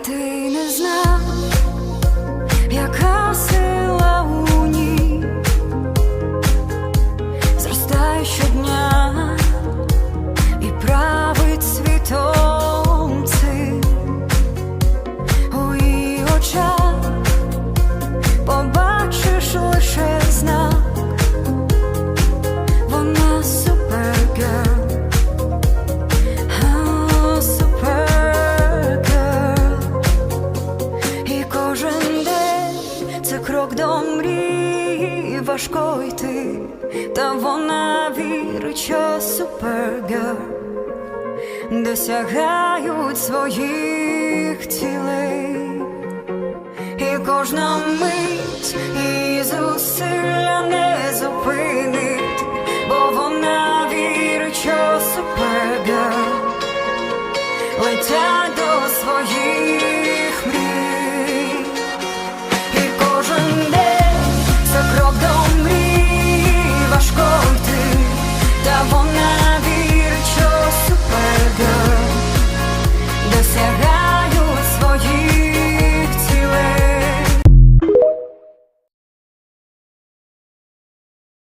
matin. це крок до мрії, важко йти, та вона вірить, що супергер досягають своїх цілей, і кожна мить і зусилля не зупинить, бо вона вірить, що супергер летять. Você